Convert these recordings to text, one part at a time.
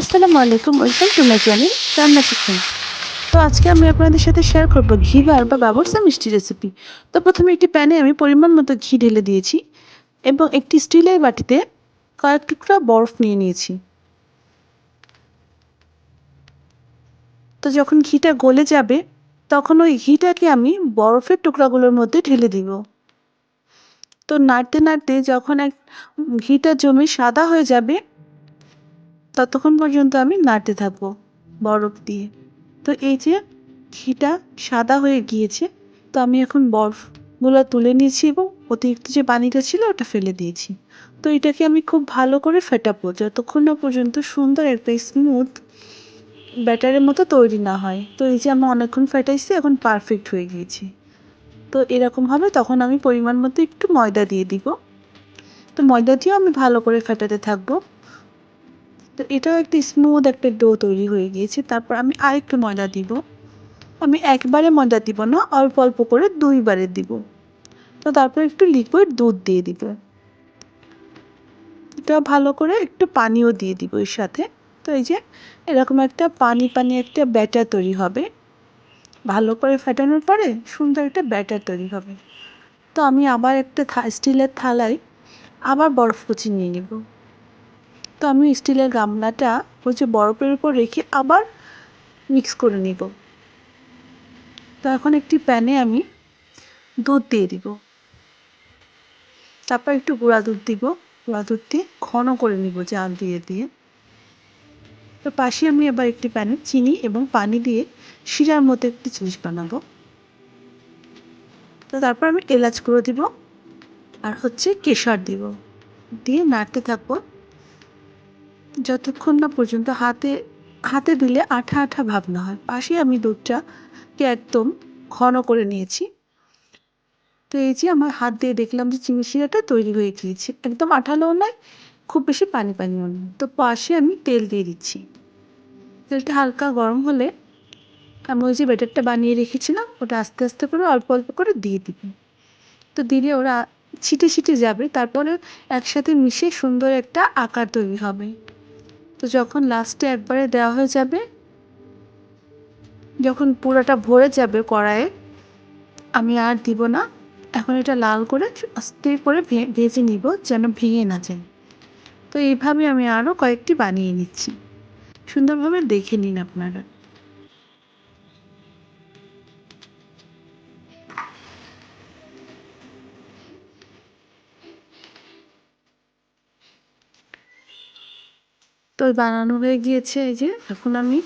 আসসালামু আলাইকুম, welcome to my channel রান্না কিচেন। তো আজকে আমি আপনাদের সাথে শেয়ার করব ঘি ঘিবার বা বাবরসা মিষ্টি রেসিপি তো প্রথমে একটি প্যানে আমি পরিমাণ মতো ঘি ঢেলে দিয়েছি এবং একটি স্টিলের বাটিতে কয়েক টুকরা বরফ নিয়ে নিয়েছি। তো যখন ঘিটা গলে যাবে, তখন ওই ঘিটাকে আমি বরফের টুকরাগুলোর মধ্যে ঢেলে দিব। তো নাড়তে নাড়তে যখন এক ঘিটা জমে সাদা হয়ে যাবে ততক্ষণ পর্যন্ত আমি নাড়তে থাকব বরফ দিয়ে। তো এই যে ঘিটা সাদা হয়ে গিয়েছে, তো আমি এখন বরফগুলো তুলে নিয়েছি এবং অতিরিক্ত যে পানিটা ছিল ওটা ফেলে দিয়েছি। তো এটাকে আমি খুব ভালো করে ফেটাবো যতক্ষণ না পর্যন্ত সুন্দর একটা স্মুথ ব্যাটারের মতো তৈরি না হয়। তো এই যে আমি অনেকক্ষণ ফেটাইছি, এখন পারফেক্ট হয়ে গিয়েছে। তো এরকম হবে, তখন আমি পরিমাণ মতো একটু ময়দা দিয়ে দিব। তো ময়দা দিয়েও আমি ভালো করে ফেটাতে থাকব। তো এটাও একটা স্মুথ একটা ডো তৈরি হয়ে গিয়েছে। তারপর আমি আরেকটু ময়দা দিব। আমি একবারে ময়দা দিব না, অল্প অল্প করে দুইবারে দিব। তো তারপর একটু লিকুইড দুধ দিয়ে দিব। এটা ভালো করে একটু পানিও দিয়ে দিব এর সাথে। তো এই যে এরকম একটা পানি পানি একটা ব্যাটার তৈরি হবে। ভালো করে ফেটানোর পরে সুন্দর একটা ব্যাটার তৈরি হবে। তো আমি আবার একটা স্টিলের থালায় আবার বরফ কুচি নিয়ে নেব। তো আমি স্টিলের গামলাটা হচ্ছে বরফের উপর রেখে আবার মিক্স করে নিব। তো এখন একটি প্যানে আমি দুধ দিয়ে দিব। তারপর একটু গুঁড়া দুধ দিব। গুঁড়া দুধ দিয়ে ঘন করে নিব জাল দিয়ে দিয়ে। তো পাশে আমি আবার একটি প্যানে চিনি এবং পানি দিয়ে শিরার মতো একটি জিনিস বানাবো। তো তারপর আমি এলাচ গুঁড়ো দিব আর হচ্ছে কেশর দিব। দিয়ে নাড়তে থাকব যতক্ষণ না পর্যন্ত হাতে হাতে দিলে আঠা আঠা ভাব না হয়। পাশে আমি দুধটাকে একদম ঘন করে নিয়েছি। তো এই যে আমার হাত দিয়ে দেখলাম যে চিনি শিরাটা তৈরি হয়ে গিয়েছে। একদম আঠালোও নয়, খুব বেশি পানি পানিও নয়। তো পাশে আমি তেল দিয়ে দিচ্ছি। তেলটা হালকা গরম হলে আমি ওই যে ব্যাটারটা বানিয়ে রেখেছিলাম, ওটা আস্তে আস্তে করে অল্প অল্প করে দিয়ে দিব। তো দিলে ওরা ছিটে ছিটে যাবে তারপরে একসাথে মিশে সুন্দর একটা আকার তৈরি হবে। তো যখন লাস্টে একবারে দেওয়া হয়ে যাবে, যখন পুরোটা ভরে যাবে কড়াইয়ে, আমি আর দিব না। এখন এটা লাল করে আস্তে করে ভেজে নিব যেন ভেঙে না যায়। তো এইভাবে আমি আরও কয়েকটি বানিয়ে নিচ্ছি। সুন্দরভাবে দেখে নিন আপনারা। তো বানানো হয়ে গিয়েছে এই যে। এখন আমি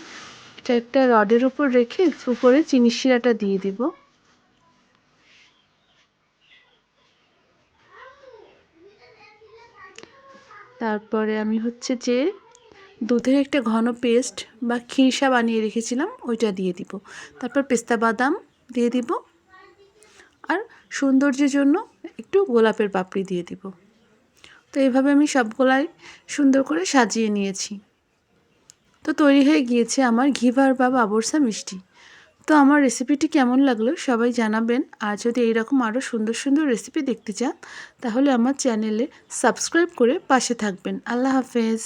এটা একটা রডের উপর রেখে উপরে চিনি শিরাটা দিয়ে দিব। তারপরে আমি হচ্ছে যে দুধের একটা ঘন পেস্ট বা খিরসা বানিয়ে রেখেছিলাম, ওইটা দিয়ে দিব। তারপর পেস্তা বাদাম দিয়ে দিব। আর সৌন্দর্যের জন্য একটু গোলাপের পাপড়ি দিয়ে দিব। তো এইভাবে আমি সবগুলাই সুন্দর করে সাজিয়ে নিয়েছি। তো তৈরি হয়ে গিয়েছে আমার ঘিভার বা বাবরসা মিষ্টি। তো আমার রেসিপিটি কেমন লাগল সবাই জানাবেন। আর যদি এইরকম আরও সুন্দর সুন্দর রেসিপি দেখতে চান, তাহলে আমার চ্যানেলে সাবস্ক্রাইব করে পাশে থাকবেন। আল্লাহ হাফেজ।